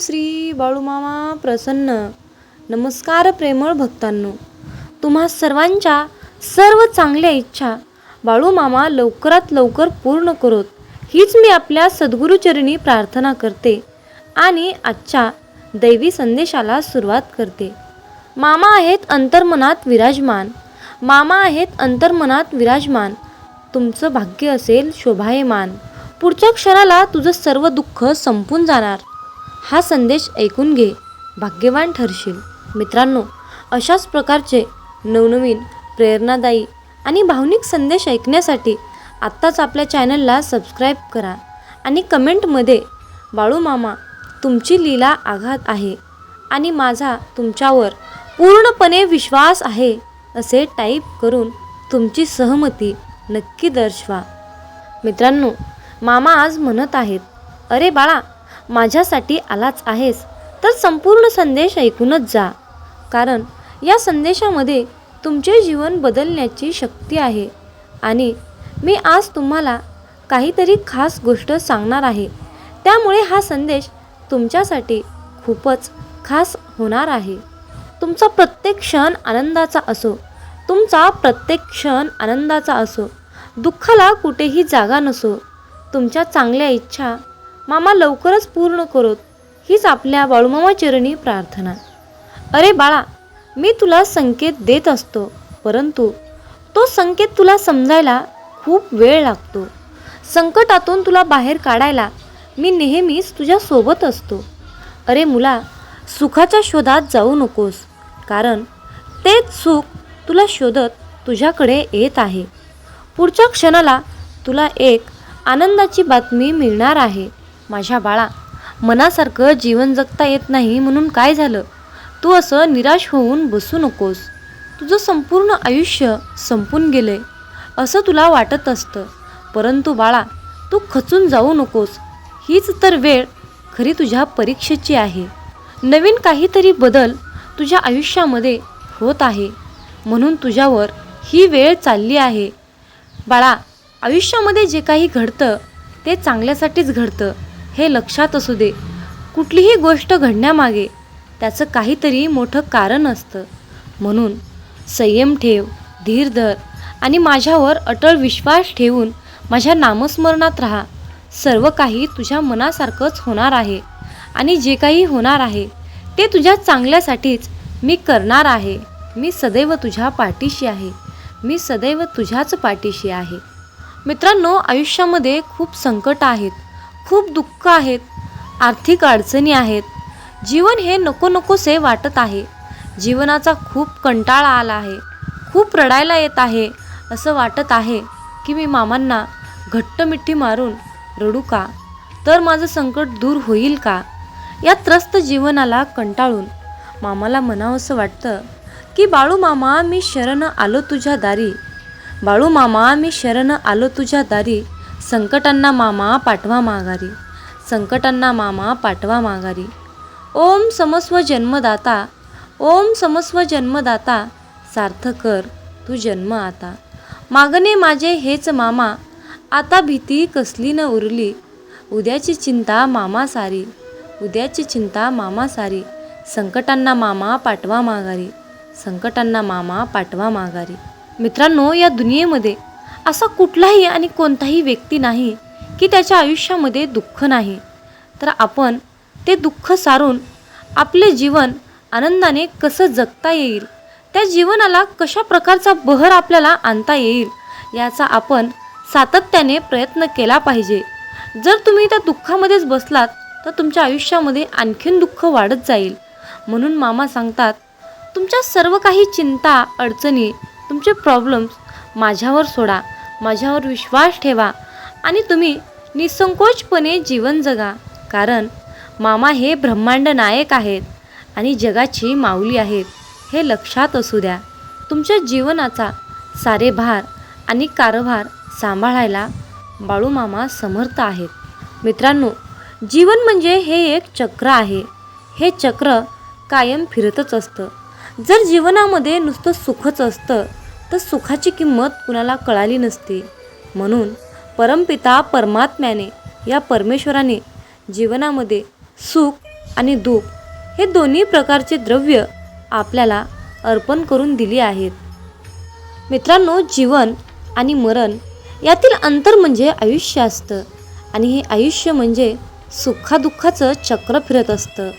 श्री बाळूमामा प्रसन्न. नमस्कार प्रेमळ भक्तांनो. तुम्हा सर्वांच्या सर्व चांगल्या इच्छा बाळूमामा लवकरात लवकर पूर्ण करोत. हीच मी आपल्या सद्गुरूचरणी प्रार्थना करते आणि आजच्या दैवी संदेशाला सुरुवात करते. मामा आहेत अंतर्मनात विराजमान. मामा आहेत अंतर्मनात विराजमान. तुमचं भाग्य असेल शोभायमान. पुढच्या क्षणाला तुझं सर्व दुःख संपून जाणार. हा संदेश ऐकून घे. भाग्यवान ठरशील. मित्रांनो अशाच प्रकारचे नवनवीन प्रेरणादायी आणि भावनिक संदेश ऐकण्यासाठी आत्ताच आपल्या चॅनलला सबस्क्राईब करा आणि कमेंटमध्ये बाळूमामा तुमची लीला आघात आहे आणि माझा तुमच्यावर पूर्णपणे विश्वास आहे असे टाईप करून तुमची सहमती नक्की दर्शवा. मित्रांनो मामा आज म्हणत आहेत अरे बाळा माझ्यासाठी आलाच आहेस तर संपूर्ण संदेश ऐकूनच जा. कारण या संदेशामध्ये तुमचे जीवन बदलण्याची शक्ती आहे आणि मी आज तुम्हाला काहीतरी खास गोष्ट सांगणार आहे. त्यामुळे हा संदेश तुमच्यासाठी खूपच खास होणार आहे. तुमचा प्रत्येक क्षण आनंदाचा असो तुमचा प्रत्येक क्षण आनंदाचा असो दुःखाला कुठेही जागा नसो तुमच्या चांगल्या इच्छा मामा लवकरच पूर्ण करोत. हीच आपल्या बाळूमामा चरणी प्रार्थना. अरे बाळा मी तुला संकेत देत असतो परंतु तो संकेत तुला समजायला खूप वेळ लागतो. संकटातून तुला बाहेर काढायला मी नेहमीच तुझ्या सोबत असतो. अरे मुला सुखाच्या शोधात जाऊ नकोस कारण तेच सुख तुला शोधत तुझ्याकडे येत आहे. पुढच्या क्षणाला तुला एक आनंदाची बातमी मिळणार आहे. माझ्या बाळा मनासारखं जीवन जगता येत नाही म्हणून काय झालं? तू असं निराश होऊन बसू नकोस. तुझं संपूर्ण आयुष्य संपून गेले असं तुला वाटत असतं. परंतु बाळा तू खचून जाऊ नकोस. हीच तर वेळ खरी तुझ्या परीक्षेची आहे. नवीन काहीतरी बदल तुझ्या आयुष्यामध्ये होत आहे. म्हणून तुझ्यावर ही वेळ चालली आहे. बाळा आयुष्यामध्ये जे काही घडतं ते चांगल्यासाठीच घडतं. हे लक्षात असू दे. कुठलीही गोष्ट घडण्यामागे त्याचं काहीतरी मोठं कारण असतं. म्हणून संयम ठेव धीर धर आणि माझ्यावर अटळ विश्वास ठेवून माझ्या नामस्मरणात राहा. सर्व काही तुझ्या मनासारखंच होणार आहे आणि जे काही होणार आहे ते तुझ्या चांगल्यासाठीच मी करणार आहे. मी सदैव तुझ्या पाठीशी आहे. मी सदैव तुझ्याच पाठीशी आहे. मित्रांनो आयुष्यामध्ये खूप संकट आहेत. खूप दुःख आहेत आर्थिक अडचणी आहेत. जीवन हे नको नकोसे वाटत आहे. जीवनाचा खूप कंटाळा आला आहे. खूप रडायला येत आहे असं वाटत आहे की मी मामांना घट्ट मिठी मारून रडू का? तर माझं संकट दूर होईल का? या त्रस्त जीवनाला कंटाळून मामाला म्हणावंसं वाटतं की बाळू मामा मी शरण आलो तुझ्या दारी. बाळू मामा मी शरण आलो तुझ्या दारी. संकटांना मामा पाठवा माघारी. संकटांना मामा पाठवा माघारी. ओम समस्व जन्मदाता ओम समस्व जन्मदाता सार्थ कर तू जन्म आता. मागणे माझे हेच मामा आता भीती कसली न उरली. उद्याची चिंता मामा सारी उद्याची चिंता मामा सारी. संकटांना मामा पाठवा माघारी संकटांना मामा पाठवा माघारी. मित्रांनो या दुनियेमध्ये असा कुठलाही आणि कोणताही व्यक्ती नाही की त्याच्या आयुष्यामध्ये दुःख नाही. तर आपण ते दुःख सारून आपले जीवन आनंदाने कसं जगता येईल त्या जीवनाला कशा प्रकारचा बहर आपल्याला आणता येईल याचा आपण सातत्याने प्रयत्न केला पाहिजे. जर तुम्ही त्या दुःखामध्येच बसलात तर तुमच्या आयुष्यामध्ये आणखीन दुःख वाढत जाईल. म्हणून मामा सांगतात तुमच्या सर्व काही चिंता अडचणी तुमचे प्रॉब्लेम्स माझ्यावर सोडा माझ्यावर विश्वास ठेवा आणि तुम्ही निसंकोचपणे जीवन जगा. कारण मामा हे ब्रह्मांड नायक आहेत आणि जगाची माऊली आहेत हे लक्षात असू द्या. तुमच्या जीवनाचा सारे भार आणि कारभार सांभाळायला बाळूमामा समर्थ आहेत. मित्रांनो जीवन म्हणजे हे एक चक्र आहे. हे चक्र कायम फिरतच असतं. जर जीवनामध्ये नुसतं सुखच असतं तर सुखाची किंमत कुणाला कळाली नसते. म्हणून परमपिता परमात्म्याने या परमेश्वराने जीवनामध्ये सुख आणि दुःख हे दोन्ही प्रकारचे द्रव्य आपल्याला अर्पण करून दिली आहेत. मित्रांनो जीवन आणि मरण यातील अंतर म्हणजे आयुष्य असतं आणि हे आयुष्य म्हणजे सुखादुःखाचं चक्र फिरत असतं.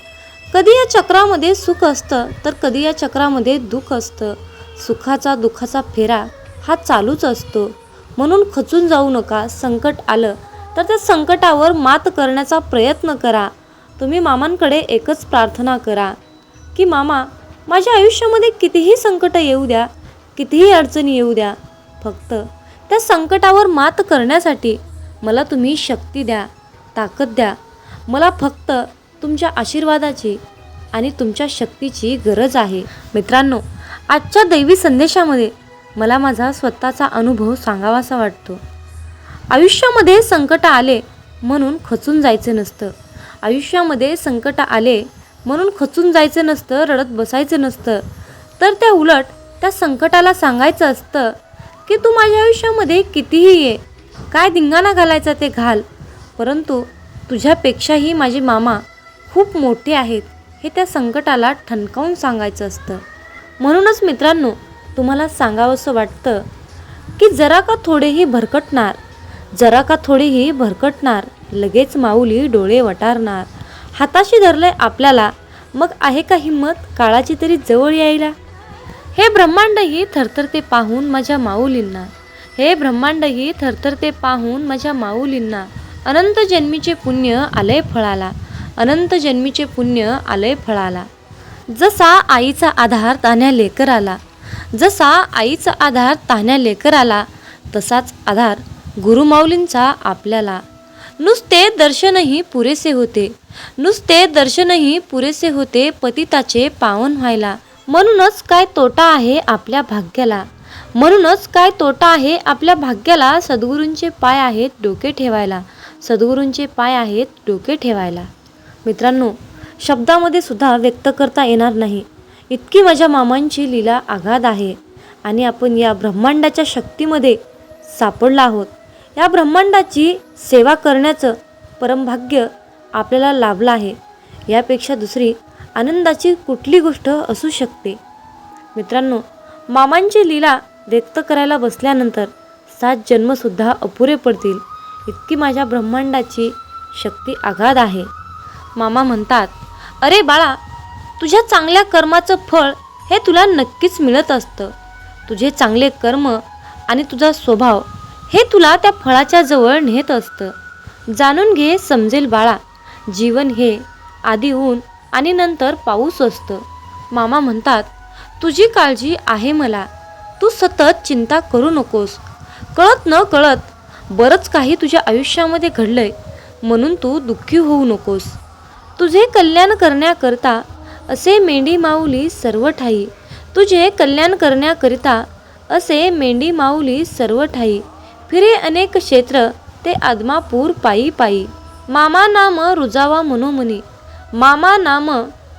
कधी या चक्रामध्ये सुख असतं तर कधी या चक्रामध्ये दुःख असतं. सुखाचा दुःखाचा फेरा हा चालूच असतो. म्हणून खचून जाऊ नका संकट आलं तर त्या संकटावर मात करण्याचा प्रयत्न करा. तुम्ही मामांकडे एकच प्रार्थना करा की मामा माझ्या आयुष्यामध्ये कितीही संकट येऊ द्या कितीही अडचणी येऊ द्या फक्त त्या संकटावर मात करण्यासाठी मला तुम्ही शक्ती द्या ताकद द्या. मला फक्त तुमच्या आशीर्वादाची आणि तुमच्या शक्तीची गरज आहे. मित्रांनो आजच्या दैवी संदेशामध्ये मला माझा स्वतःचा अनुभव सांगावासा वाटतो. आयुष्यामध्ये संकट आले म्हणून खचून जायचं नसतं. आयुष्यामध्ये संकट आले म्हणून खचून जायचं नसतं रडत बसायचं नसतं. तर त्या उलट त्या संकटाला सांगायचं असतं की तू माझ्या आयुष्यामध्ये कितीही ये काय धिंगाणा घालायचा ते घाल. परंतु तुझ्यापेक्षाही माझे मामा खूप मोठे आहेत हे त्या संकटाला ठणकावून सांगायचं असतं. म्हणूनच मित्रांनो तुम्हाला सांगावंसं वाटतं की जरा का थोडेही भरकटणार? जरा का थोडीही भरकटणार? लगेच माऊली डोळे वटारणार. हाताशी धरलंय आपल्याला मग आहे का हिंमत काळाची तरी जवळ यायला? हे ब्रह्मांडही थरथरते पाहून माझ्या माऊलींना. हे ब्रह्मांडही थरथरते पाहून माझ्या माऊलींना. अनंत जन्मीचे पुण्य आलंय फळाला. अनंत जन्मीचे पुण्य आलंय फळाला. जसा आईचा आधार तान्या लेकराला जसा आईचा आधार तान्या लेकराला तसाच आधार गुरुमाऊलींचा आपल्याला. नुसते दर्शनही पुरेसे होते. नुसते दर्शनही पुरेसे होते पतिताचे पावन व्हायला. म्हणूनच काय तोटा आहे आपल्या भाग्याला? म्हणूनच काय तोटा आहे आपल्या भाग्याला? सद्गुरूंचे पाय आहेत डोके ठेवायला. सद्गुरूंचे पाय आहेत डोके ठेवायला. मित्रांनो शब्दामध्ये सुद्धा व्यक्त करता येणार नाही. इतकी माझ्या मामांची लीला आघाद आहे आणि आपण या ब्रह्मांडाच्या शक्तीमध्ये सापडला आहोत. या ब्रह्मांडाची सेवा करण्याचं परमभाग्य आपल्याला लाभलं आहे. यापेक्षा दुसरी आनंदाची कुठली गोष्ट असू शकते? मित्रांनो मामांची लीला व्यक्त करायला बसल्यानंतर सात जन्मसुद्धा अपुरे पडतील. इतकी माझ्या ब्रह्मांडाची शक्ती आघाद आहे. मामा म्हणतात अरे बाळा तुझ्या चांगल्या कर्माचं फळ हे तुला नक्कीच मिळत असतं. तुझे चांगले कर्म आणि तुझा स्वभाव हे तुला त्या फळाच्या जवळ नेत असतं. जाणून घे समजेल बाळा जीवन हे आधी ऊन आणि नंतर पाऊस असतं. मामा म्हणतात तुझी काळजी आहे मला. तू सतत चिंता करू नकोस. कळत न कळत बरंच काही तुझ्या आयुष्यामध्ये घडलंय. म्हणून तू दुःखी होऊ नकोस. तुझे कल्याण करण्याकरता असे मेंढी माऊली सर्व ठाई. तुझे कल्याण करण्याकरिता असे मेंढी माऊली सर्व ठाई. फिरे अनेक क्षेत्र ते आदमापूर पायी पायी. मामा नाम रुजावा मनोमनी. मामा नाम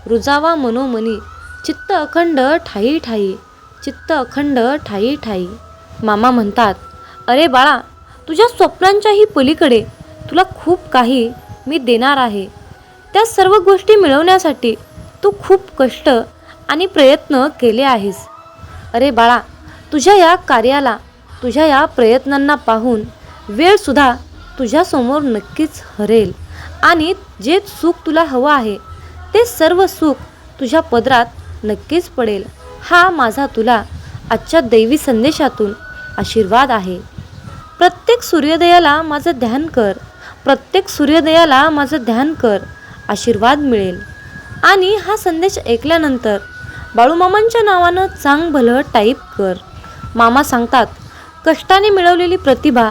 रुजावा मनोमनी. चित्त अखंड ठाई ठाई. चित्त अखंड ठाई ठाई. मामा म्हणतात अरे बाळा तुझ्या स्वप्नांच्याही पलीकडे तुला खूप काही मी देणार आहे. त्या सर्व गोष्टी मिळवण्यासाठी तू खूप कष्ट आणि प्रयत्न केले आहेस. अरे बाळा तुझ्या या कार्याला तुझ्या या प्रयत्नांना पाहून वेळसुद्धा तुझ्यासमोर नक्कीच हरेल. आणि जे सुख तुला हवं आहे ते सर्व सुख तुझ्या पदरात नक्कीच पडेल. हा माझा तुला आजच्या दैवी संदेशातून आशीर्वाद आहे. प्रत्येक सूर्योदयाला माझं ध्यान कर. प्रत्येक सूर्योदयाला माझं ध्यान कर. आशीर्वाद मिळेल. आणि हा संदेश ऐकल्यानंतर बाळूमामांच्या नावानं चांग भलं टाईप कर. मामा सांगतात कष्टाने मिळवलेली प्रतिभा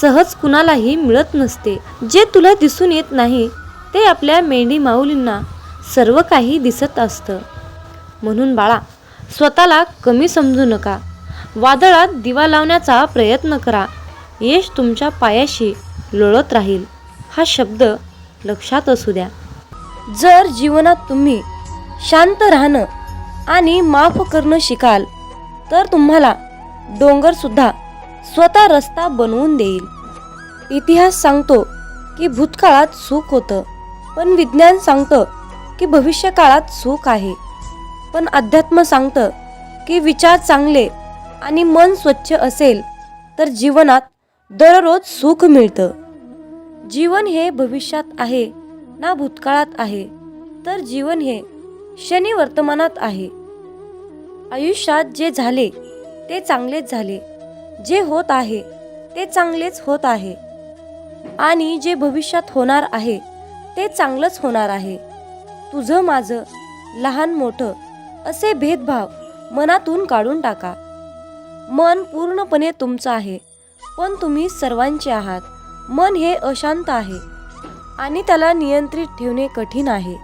सहज कुणालाही मिळत नसते. जे तुला दिसून येत नाही ते आपल्या मेंढी माऊलींना सर्व काही दिसत असतं. म्हणून बाळा स्वतःला कमी समजू नका. वादळात दिवा लावण्याचा प्रयत्न करा. यश तुमच्या पायाशी लोळत राहील. हा शब्द लक्षात असू द्या. जर जीवनात तुम्ही शांत राहणं आणि माफ करणं शिकाल तर तुम्हाला डोंगरसुद्धा स्वतः रस्ता बनवून देईल. इतिहास सांगतो की भूतकाळात सुख होतं पण विज्ञान सांगतं की भविष्यकाळात सुख आहे. पण अध्यात्म सांगतं की विचार चांगले आणि मन स्वच्छ असेल तर जीवनात दररोज सुख मिळतं. जीवन हे भविष्यात आहे ना भूतकाळात आहे तर जीवन हे शनी वर्तमानात आहे. आयुष्यात जे झाले ते चांगलेच झाले. जे होत आहे ते चांगलेच होत आहे. आणि जे भविष्यात होणार आहे ते चांगलंच होणार आहे. तुझं माझं लहान मोठं असे भेदभाव मनातून काढून टाका. मन पूर्णपणे तुमचं आहे पण तुम्ही सर्वांचे आहात. मन हे अशांत आहे. आणि त्याला नियंत्रित ठेवणे कठीण आहे.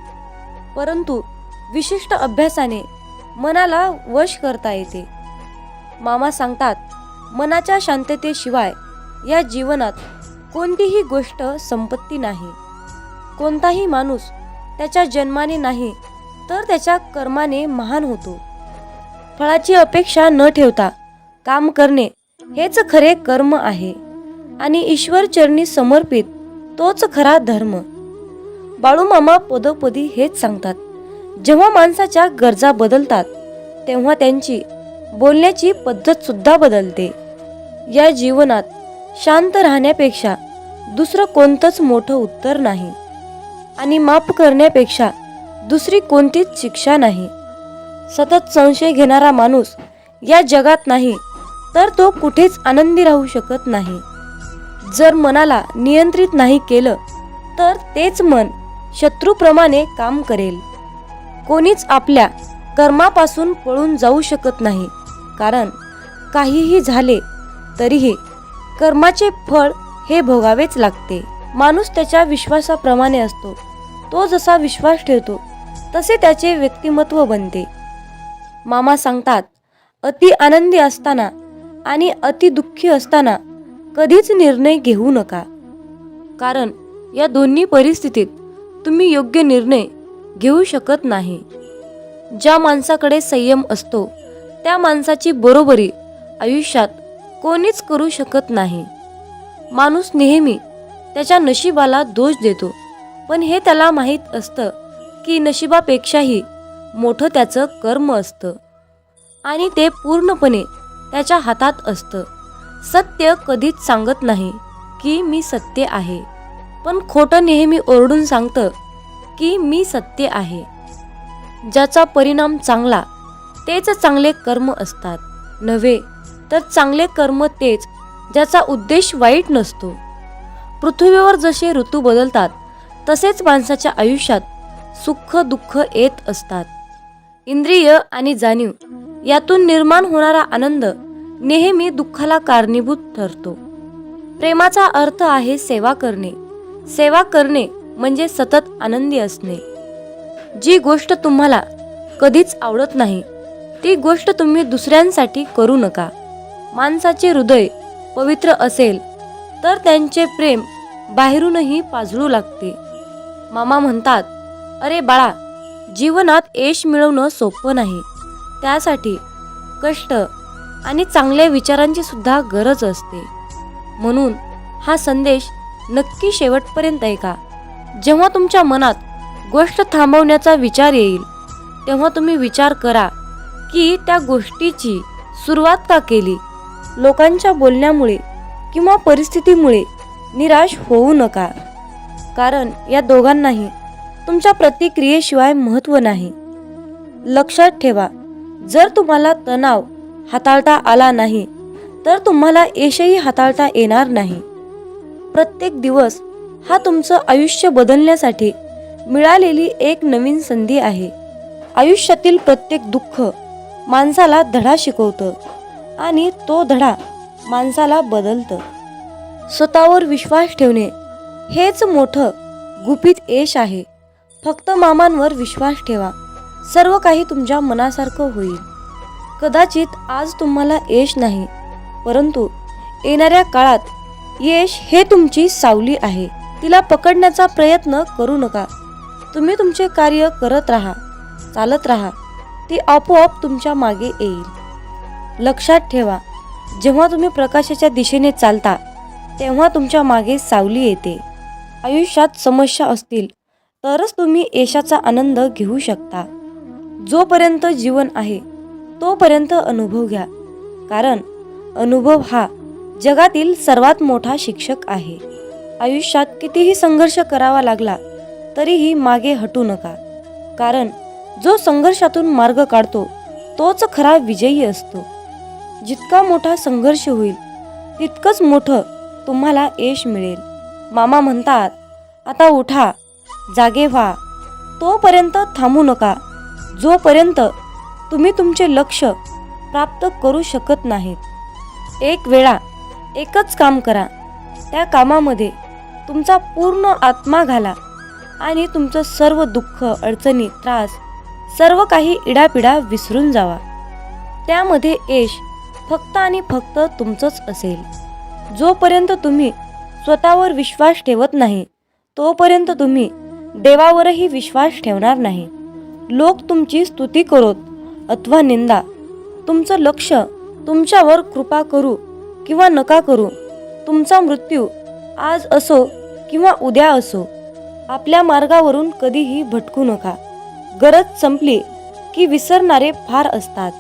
परंतु विशिष्ट अभ्यासाने मनाला वश करता येते. मामा सांगतात मनाच्या शांततेशिवाय या जीवनात कोणतीही गोष्ट संपत्ती नाही. कोणताही माणूस त्याच्या जन्माने नाही तर त्याच्या कर्माने महान होतो. फळाची अपेक्षा न ठेवता काम करणे हेच खरे कर्म आहे. आणि ईश्वर चरणी समर्पित तोच खरा धर्म. बाळूमामा पदोपदी हेच सांगतात. जेव्हा माणसाच्या गरजा बदलतात तेव्हा त्यांची बोलण्याची पद्धत सुद्धा बदलते. या जीवनात शांत राहण्यापेक्षा दुसरं कोणतंच मोठं उत्तर नाही. आणि माफ करण्यापेक्षा दुसरी कोणतीच शिक्षा नाही. सतत संशय घेणारा माणूस या जगात नाही तर तो कुठेच आनंदी राहू शकत नाही. जर मनाला नियंत्रित नाही केलं तर तेच मन शत्रूप्रमाणे काम करेल. कोणीच आपल्या कर्मापासून पळून जाऊ शकत नाही कारण काहीही झाले तरीही कर्माचे फळ हे भोगावेच लागते. माणूस त्याच्या विश्वासाप्रमाणे असतो. तो जसा विश्वास ठेवतो तसे त्याचे व्यक्तिमत्व बनते. मामा सांगतात अति आनंदी असताना आणि अति दुःखी असताना कधीच निर्णय घेऊ नका. कारण या दोन्ही परिस्थितीत तुम्ही योग्य निर्णय घेऊ शकत नाही. ज्या माणसाकडे संयम असतो त्या माणसाची बरोबरी आयुष्यात कोणीच करू शकत नाही. माणूस नेहमी त्याच्या नशिबाला दोष देतो पण हे त्याला माहीत असतं की नशिबापेक्षाही मोठं त्याचं कर्म असतं आणि ते पूर्णपणे त्याच्या हातात असतं. सत्य कधीच सांगत नाही की मी सत्य आहे. पण खोटं नेहमी ओरडून सांगतं की मी सत्य आहे. ज्याचा परिणाम चांगला तेच चांगले कर्म असतात. नव्हे तर चांगले कर्म तेच ज्याचा उद्देश वाईट नसतो. पृथ्वीवर जसे ऋतू बदलतात तसेच माणसाच्या आयुष्यात सुख दुःख येत असतात. इंद्रिय आणि जाणीव यातून निर्माण होणारा आनंद नेहमी दुःखाला कारणीभूत ठरतो. प्रेमाचा अर्थ आहे सेवा करणे. सेवा करणे म्हणजे सतत आनंदी असणे. जी गोष्ट तुम्हाला कधीच आवडत नाही ती गोष्ट तुम्ही दुसऱ्यांसाठी करू नका. माणसाचे हृदय पवित्र असेल तर त्यांचे प्रेम बाहेरूनही पाजळू लागते. मामा म्हणतात अरे बाळा जीवनात यश मिळवणं सोपं नाही. त्यासाठी कष्ट आणि चांगल्या विचारांची सुद्धा गरज असते. म्हणून हा संदेश नक्की शेवटपर्यंत ऐका. जेव्हा तुमच्या मनात गोष्ट थांबवण्याचा विचार येईल तेव्हा तुम्ही विचार करा की त्या गोष्टीची सुरुवात का केली? लोकांच्या बोलण्यामुळे किंवा परिस्थितीमुळे निराश होऊ नका. कारण या दोघांनाही तुमच्या प्रतिक्रियेशिवाय महत्त्व नाही. लक्षात ठेवा जर तुम्हाला तणाव हाताळता आला नाही तर तुम्हाला यशही हाताळता येणार नाही. प्रत्येक दिवस हा तुमचं आयुष्य बदलण्यासाठी मिळालेली एक नवीन संधी आहे. आयुष्यातील प्रत्येक दुःख माणसाला धडा शिकवतं आणि तो धडा माणसाला बदलतं. स्वतःवर विश्वास ठेवणे हेच मोठं गुपित यश आहे. फक्त मामांवर विश्वास ठेवा. सर्व काही तुमच्या मनासारखं होईल. कदाचित आज तुम्हाला यश नाही परंतु येणाऱ्या काळात यश हे तुमची सावली आहे. तिला पकडण्याचा प्रयत्न करू नका. तुम्ही तुमचे कार्य करत राहा चालत राहा. ती आपोआप तुमच्या मागे येईल. लक्षात ठेवा जेव्हा तुम्ही प्रकाशाच्या दिशेने चालता तेव्हा तुमच्या मागे सावली येते. आयुष्यात समस्या असतील तरच तुम्ही यशाचा आनंद घेऊ शकता. जोपर्यंत जीवन आहे तोपर्यंत अनुभव घ्या. कारण अनुभव हा जगातील सर्वात मोठा शिक्षक आहे. आयुष्यात कितीही संघर्ष करावा लागला तरीही मागे हटू नका. कारण जो संघर्षातून मार्ग काढतो तोच खरा विजयी असतो. जितका मोठा संघर्ष होईल तितकंच मोठं तुम्हाला यश मिळेल. मामा म्हणतात आता उठा जागे व्हा. तोपर्यंत थांबू नका. जोपर्यंत तुम्ही तुमचे लक्ष प्राप्त करू शकत नाहीत. एक वेळा एकच काम करा. त्या कामामध्ये तुमचा पूर्ण आत्मा घाला आणि तुमचं सर्व दुःख अडचणी त्रास सर्व काही इडापिडा विसरून जावा. त्यामध्ये यश फक्त आणि फक्त तुमचंच असेल. जोपर्यंत तुम्ही स्वतःवर विश्वास ठेवत नाही तोपर्यंत तुम्ही देवावरही विश्वास ठेवणार नाही. लोक तुमची स्तुती करोत अथवा निंदा. तुमचं लक्ष तुमच्यावर कृपा करू किंवा नका करू. तुमचा मृत्यू आज असो किंवा उद्या असो आपल्या मार्गावरून कधीही भटकू नका. गरज संपली की विसरणारे फार असतात.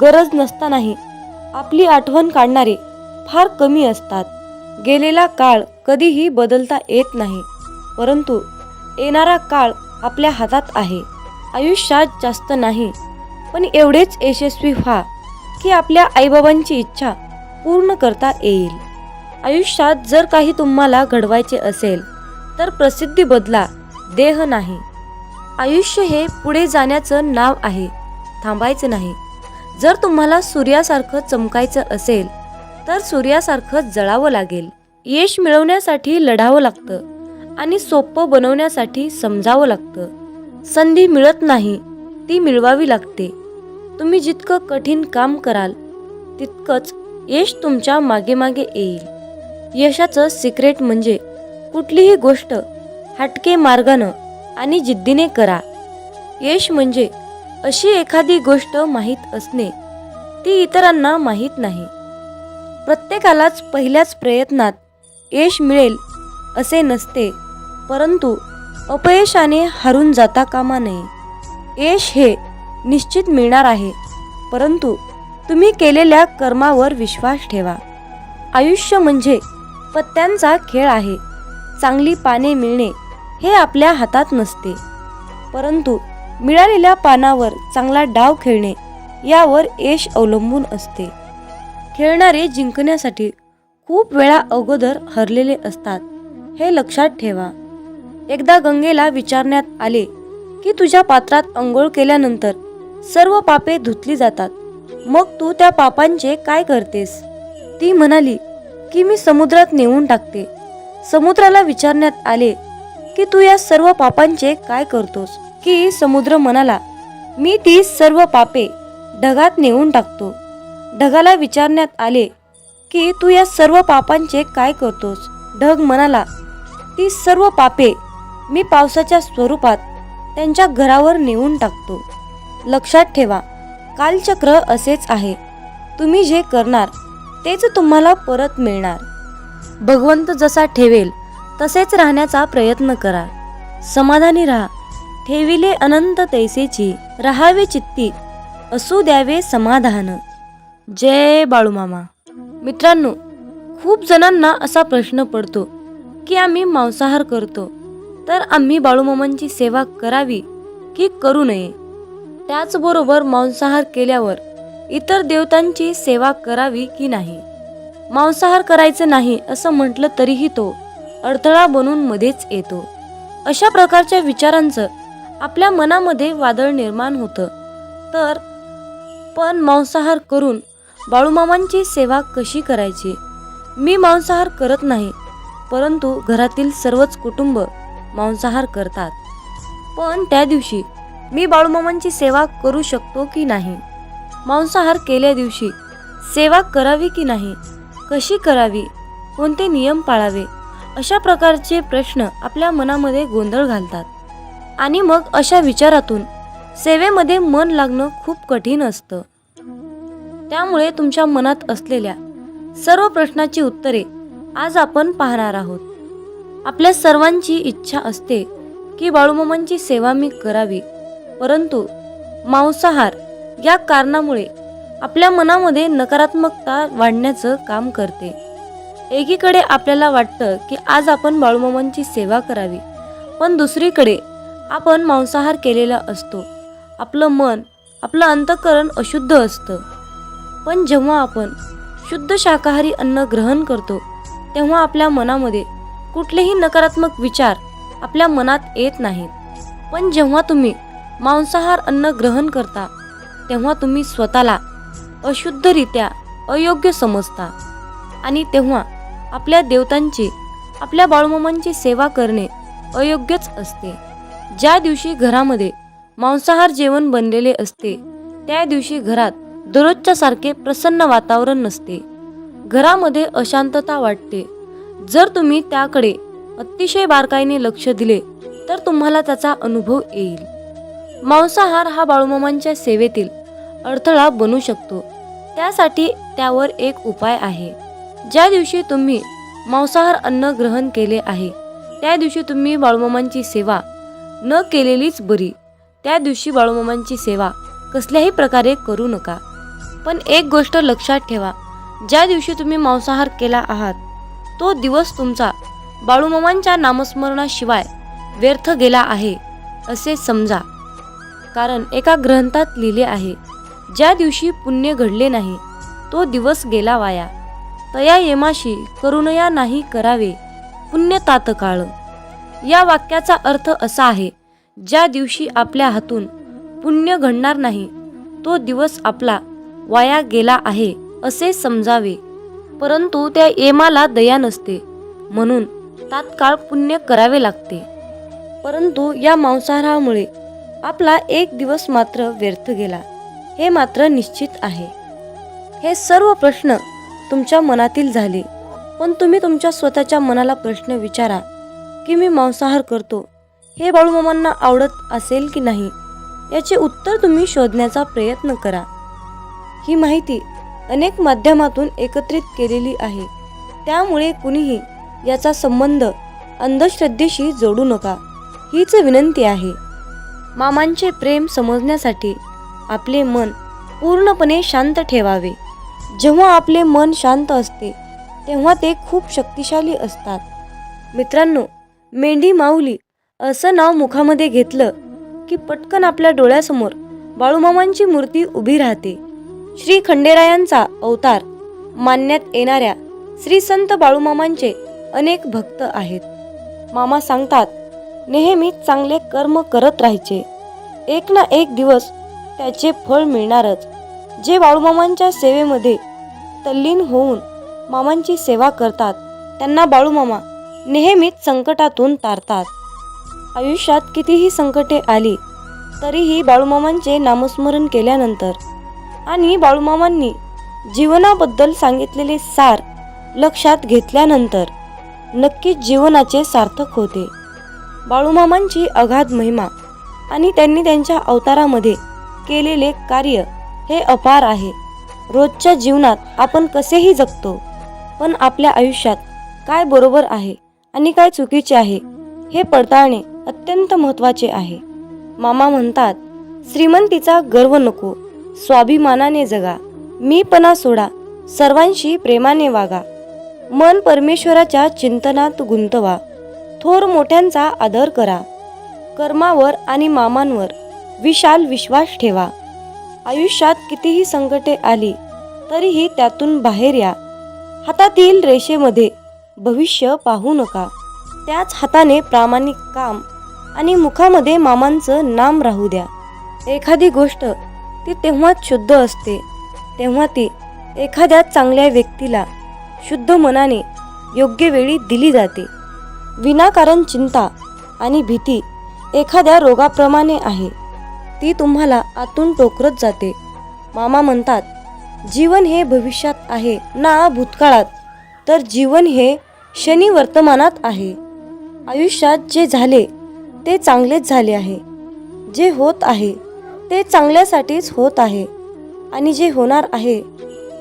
गरज नसतानाही आपली आठवण काढणारे फार कमी असतात. गेलेला काळ कधीही बदलता येत नाही परंतु येणारा काळ आपल्या हातात आहे. आयुष्यात जास्त नाही पण एवढेच यशस्वी व्हा की आपल्या आईबाबांची इच्छा पूर्ण करता येईल. आयुष्यात जर काही तुम्हाला घडवायचे असेल तर प्रसिद्धी बदला देह नाही. आयुष्य हे पुढे जाण्याचं नाव आहे थांबायचं नाही. जर तुम्हाला सूर्यासारखं चमकायचं असेल तर सूर्यासारखं जळावं लागेल. यश मिळवण्यासाठी लढावं लागतं आणि सोपं बनवण्यासाठी समजावं लागतं. संधी मिळत नाही ती मिळवावी लागते. तुम्ही जितकं कठीण काम कराल तितकंच यश तुमच्या मागे मागे येईल. यशाचं सिक्रेट म्हणजे कुठलीही गोष्ट हटके मार्गानं आणि जिद्दीने करा. यश म्हणजे अशी एखादी गोष्ट माहीत असणे ती इतरांना माहीत नाही. प्रत्येकालाच पहिल्याच प्रयत्नात यश मिळेल असे नसते परंतु अपयशाने हारून जाता कामा नये. यश हे निश्चित मिळणार आहे. परंतु तुम्ही केलेल्या कर्मावर विश्वास ठेवा. आयुष्य म्हणजे पत्त्यांचा खेळ आहे. चांगली पाने मिळणे हे आपल्या हातात नसते. परंतु मिळालेल्या पानावर चांगला डाव खेळणे यावर यश अवलंबून असते. खेळणारे जिंकण्यासाठी खूप वेळा अगोदर हरलेले असतात हे लक्षात ठेवा. एकदा गंगेला विचारण्यात आले की तुझ्या पात्रात अंघोळ केल्यानंतर सर्व पापे धुतली जातात. मग तू त्या पापांचे काय करतेस? ती म्हणाली की मी समुद्रात नेऊन टाकते. समुद्राला विचारण्यात आले की तू या सर्व पापांचे काय करतोस? की समुद्र म्हणाला मी ती सर्व पापे ढगात नेऊन टाकतो. ढगाला विचारण्यात आले की तू या सर्व पापांचे काय करतोस? ढग म्हणाला ती सर्व पापे मी पावसाच्या स्वरूपात त्यांच्या घरावर नेऊन टाकतो. लक्षात ठेवा. कालचक्र असेच आहे. तुम्ही जे करणार तेच तुम्हाला परत मिळणार. भगवंत जसा ठेवेल तसेच राहण्याचा प्रयत्न करा. समाधानी राहा. ठेविले अनंत तैसेची राहावे चित्ती. असू द्यावे समाधान. जय बाळूमामा. मित्रांनो खूप जणांना असा प्रश्न पडतो की आम्ही मांसाहार करतो. तर आम्ही बाळूमामांची सेवा करावी की करू नये? त्याचबरोबर मांसाहार केल्यावर इतर देवतांची सेवा करावी की नाही? मांसाहार करायचं नाही असं म्हटलं तरीही तो अडथळा बनून मध्येच येतो. अशा प्रकारच्या विचारांचं आपल्या मनामध्ये वादळ निर्माण होतं. तर पण मांसाहार करून बाळूमामांची सेवा कशी करायची? मी मांसाहार करत नाही परंतु घरातील सर्वच कुटुंब मांसाहार करतात. पण त्या दिवशी मी बाळूमामांची सेवा करू शकतो की नाही? मांसाहार केल्या दिवशी सेवा करावी की नाही? कशी करावी? कोणते नियम पाळावे? अशा प्रकारचे प्रश्न आपल्या मनामध्ये गोंधळ घालतात. आणि मग अशा विचारातून सेवेमध्ये मन लागणं खूप कठीण असतं. त्यामुळे तुमच्या मनात असलेल्या सर्व प्रश्नाची उत्तरे आज आपण पाहणार आहोत. आपल्या सर्वांची इच्छा असते की बाळूमामांची सेवा मी करावी. परंतु मांसाहार या कारणामुळे आपल्या मनामध्ये नकारात्मकता वाढण्याचं काम करते. एकीकडे आपल्याला वाटतं की आज आपण बाळूमामांची सेवा करावी पण दुसरीकडे आपण मांसाहार केलेला असतो. आपलं मन आपलं अंतःकरण अशुद्ध असतं. पण जेव्हा आपण शुद्ध शाकाहारी अन्न ग्रहण करतो तेव्हा आपल्या मनामध्ये कुठलेही नकारात्मक विचार आपल्या मनात येत नाहीत. पण जेव्हा तुम्ही मांसाहार अन्न ग्रहण करता तेव्हा तुम्ही स्वतःला अशुद्धरित्या अयोग्य समजता. आणि तेव्हा आपल्या देवतांची आपल्या बाळूमामांची सेवा करणे अयोग्यच असते. ज्या दिवशी घरामध्ये मांसाहार जेवण बनलेले असते त्या दिवशी घरात दररोजच्या सारखे प्रसन्न वातावरण नसते. घरामध्ये अशांतता वाटते. जर तुम्ही त्याकडे अतिशय बारकाईने लक्ष दिले तर तुम्हाला त्याचा अनुभव येईल. मांसाहार हा बाळूमामांच्या सेवेतील अडथळा बनू शकतो. त्यासाठी त्यावर एक उपाय आहे. ज्या दिवशी तुम्ही मांसाहार अन्न ग्रहण केले आहे त्या दिवशी तुम्ही बाळूमामांची सेवा न केलेलीच बरी. त्या दिवशी बाळूमामांची सेवा कसल्याही प्रकारे करू नका. पण एक गोष्ट लक्षात ठेवा ज्या दिवशी तुम्ही मांसाहार केला आहात तो दिवस तुमचा बाळूमामांच्या नामस्मरणाशिवाय व्यर्थ गेला आहे असे समजा. कारण एका ग्रंथात लिहिले आहे ज्या दिवशी पुण्य घडले नाही तो दिवस गेला वाया. तया येमाशी करुणया नाही करावे पुण्य तातकाळ या वाक्याचा अर्थ असा आहे ज्या दिवशी आपल्या हातून पुण्य घडणार नाही तो दिवस आपला वाया गेला आहे असे समजावे. परंतु त्या येमाला दया नसते म्हणून तात्काळ पुण्य करावे लागते. परंतु या मांसाहारामुळे आपला एक दिवस मात्र व्यर्थ गेला. हे मात्र निश्चित आहे. हे सर्व प्रश्न तुमच्या मनातील झाले. पण तुम्ही तुमच्या स्वतःच्या मनाला प्रश्न विचारा की मी मांसाहार करतो हे बाळूमामांना आवडत असेल की नाही याचे उत्तर तुम्ही शोधण्याचा प्रयत्न करा. ही माहिती अनेक माध्यमातून एकत्रित केलेली आहे. त्यामुळे कुणीही याचा संबंध अंधश्रद्धेशी जोडू नका. हीच विनंती आहे. मामांचे प्रेम समजण्यासाठी आपले मन पूर्णपणे शांत ठेवावे. जेव्हा आपले मन शांत असते तेव्हा ते खूप शक्तिशाली असतात. मित्रांनो मेंढी माऊली असं नाव मुखामध्ये घेतलं की पटकन आपल्या डोळ्यासमोर बाळूमामांची मूर्ती उभी राहते. श्री खंडेरायांचा अवतार मानण्यात येणाऱ्या श्री संत बाळूमामांचे अनेक भक्त आहेत. मामा सांगतात नेहमी चांगले कर्म करत राहायचे. एक ना एक दिवस त्याचे फळ मिळणारच. जे बाळूमामांच्या सेवेमध्ये तल्लीन होऊन मामांची सेवा करतात त्यांना बाळूमामा नेहमीच संकटातून तारतात. आयुष्यात कितीही संकटे आली तरीही बाळूमामांचे नामस्मरण केल्यानंतर आणि बाळूमामांनी जीवनाबद्दल सांगितलेले सार लक्षात घेतल्यानंतर नक्कीच जीवनाचे सार्थक होते. बाळूमामांची अगाध महिमा आणि त्यांनी त्यांच्या अवतारामध्ये केलेले कार्य हे अपार आहे. रोजच्या जीवनात आपण कसेही जगतो पण आपल्या आयुष्यात काय बरोबर आहे आणि काय चुकीचे आहे हे पडताळणे अत्यंत महत्त्वाचे आहे. मामा म्हणतात श्रीमंतीचा गर्व नको स्वाभिमानाने जगा मीपणा सोडा सर्वांशी प्रेमाने वागा. मन परमेश्वराच्या चिंतनात गुंतवा. थोर मोठ्यांचा आदर करा. कर्मावर आणि मामांवर विशाल विश्वास ठेवा. आयुष्यात कितीही संकटे आली तरीही त्यातून बाहेर या. हातातील रेषेमध्ये भविष्य पाहू नका. त्याच हाताने प्रामाणिक काम आणि मुखामध्ये मामांचं नाम राहू द्या. एखादी गोष्ट ती तेव्हाच शुद्ध असते. तेव्हा ती एखाद्या चांगल्या व्यक्तीला शुद्ध मनाने योग्य वेळी दिली जाते. विनाकारण चिंता आणि भीती एखाद्या रोगाप्रमाणे आहे. ती तुम्हाला आतून टोकरत जाते. मामा म्हणतात जीवन हे भविष्यात आहे ना भूतकाळात? तर जीवन हे शनी वर्तमानात आहे. आयुष्यात जे झाले ते चांगलेच झाले आहे. जे होत आहे ते चांगल्यासाठीच होत आहे. आणि जे होणार आहे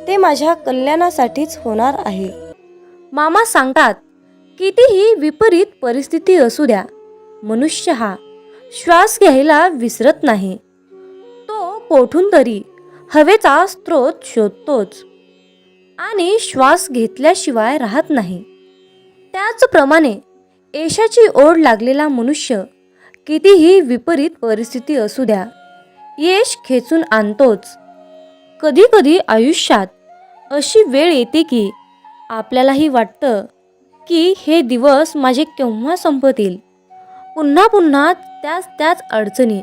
ते माझ्या कल्याणासाठीच होणार आहे. मामा सांगतात कितीही विपरीत परिस्थिती असू द्या मनुष्य हा श्वास घ्यायला विसरत नाही. तो कोठून तरी हवेचा स्रोत शोधतोच आणि श्वास घेतल्याशिवाय राहत नाही. त्याचप्रमाणे यशाची ओढ लागलेला मनुष्य कितीही विपरीत परिस्थिती असू द्या यश खेचून आणतोच. कधीकधी आयुष्यात अशी वेळ येते की आपल्यालाही वाटतं की हे दिवस माझे केव्हा संपतील? पुन्हा पुन्हा त्याच त्याच अडचणी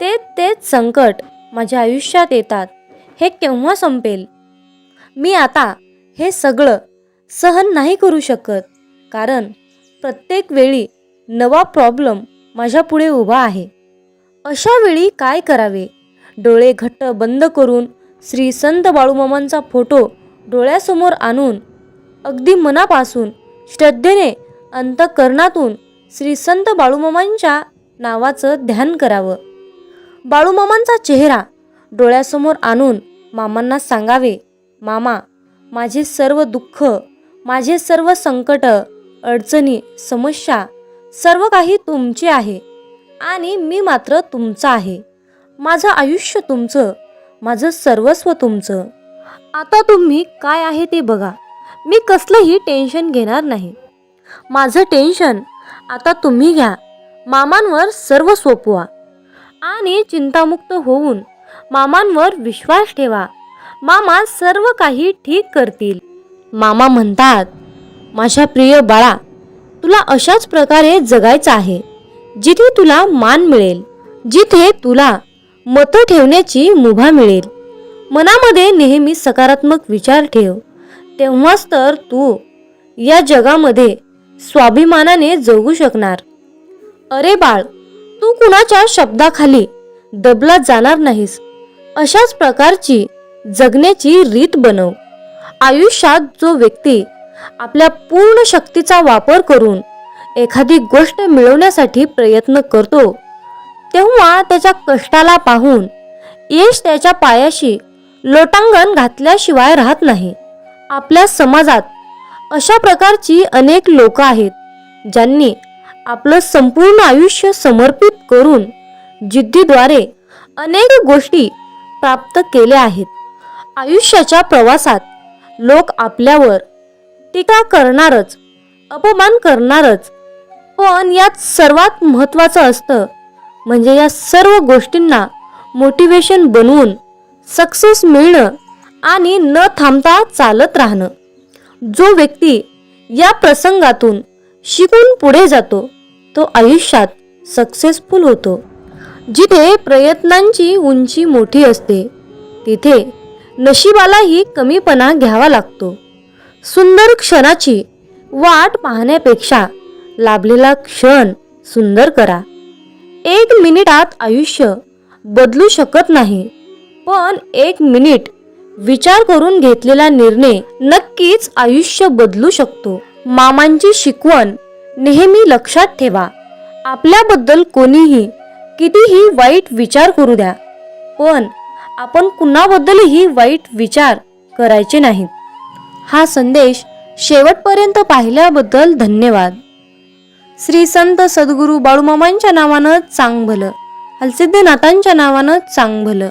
ते तेच संकट माझ्या आयुष्यात येतात. हे केव्हा संपेल? मी आता हे सगळं सहन नाही करू शकत कारण प्रत्येक वेळी नवा प्रॉब्लेम माझ्यापुढे उभा आहे. अशा वेळी काय करावे? डोळे घट्ट बंद करून श्री संत बाळूमामांचा फोटो डोळ्यासमोर आणून अगदी मनापासून श्रद्धेने अंतकरणातून श्री संत बाळूमामांच्या नावाचं ध्यान करावं. बाळूमामांचा चेहरा डोळ्यासमोर आणून मामांना सांगावे मामा माझे सर्व दुःख माझे सर्व संकट अडचणी समस्या सर्व काही तुमचे आहे आणि मी मात्र तुमचा आहे. माझं आयुष्य तुमचं माझं सर्वस्व तुमचं. आता तुम्ही काय आहे ते बघा. मी कसलंही टेन्शन घेणार नाही. माझं टेन्शन आता तुम्ही घ्या. मामांवर सर्व सोपवा. आणि चिंतामुक्त होऊन मामांवर विश्वास ठेवा. मामा सर्व काही ठीक करतील. मामा म्हणतात माझ्या प्रिय बाळा तुला अशाच प्रकारे जगायचं आहे जिथे तुला मान मिळेल जिथे तुला मतं ठेवण्याची मुभा मिळेल. मनामध्ये नेहमी सकारात्मक विचार ठेव. तेव्हाच तर तू या जगामध्ये स्वाभिमानाने जगू शकणार. अरे बाळ तू कुणाच्या शब्दाखाली दबला जाणार नाहीस. अशाच प्रकारची जगण्याची रीत बनव. आयुष्यात जो व्यक्ती आपल्या पूर्ण शक्तीचा वापर करून एखादी गोष्ट मिळवण्यासाठी प्रयत्न करतो तेव्हा त्याच्या कष्टाला पाहून यश त्याच्या पायाशी लोटांगण घातल्याशिवाय राहत नाही. आपल्या समाजात अशा प्रकारची अनेक लोक आहेत ज्यांनी आपलं संपूर्ण आयुष्य समर्पित करून जिद्दीद्वारे अनेक गोष्टी प्राप्त केल्या आहेत. आयुष्याच्या प्रवासात लोक आपल्यावर टीका करणारच अपमान करणारच पण यात सर्वात महत्त्वाचं असतं म्हणजे या सर्व गोष्टींना मोटिवेशन बनवून सक्सेस मिळणं आणि न थांबता चालत राहणं. जो व्यक्ती या प्रसंगातून शिकून पुढे जातो तो आयुष्यात सक्सेसफुल होतो. जिथे प्रयत्नांची उंची मोठी असते तिथे नशिबालाही कमीपणा घ्यावा लागतो. सुंदर क्षणाची वाट पाहण्यापेक्षा लाभलेला क्षण सुंदर करा. एक मिनिटात आयुष्य बदलू शकत नाही पण एक मिनिट विचार करून घेतलेला निर्णय नक्कीच आयुष्य बदलू शकतो. मामांची शिकवण नेहमी लक्षात ठेवा. आपल्याबद्दल कोणीही कितीही वाईट विचार करू द्या पण आपण कुणाबद्दलही वाईट विचार करायचे नाहीत. हा संदेश शेवटपर्यंत पाहिल्याबद्दल धन्यवाद. श्री संत सद्गुरू बाळूमामांच्या नावानं चांग भलं हलसिद्धनाथांच्या नावानं चांग भलं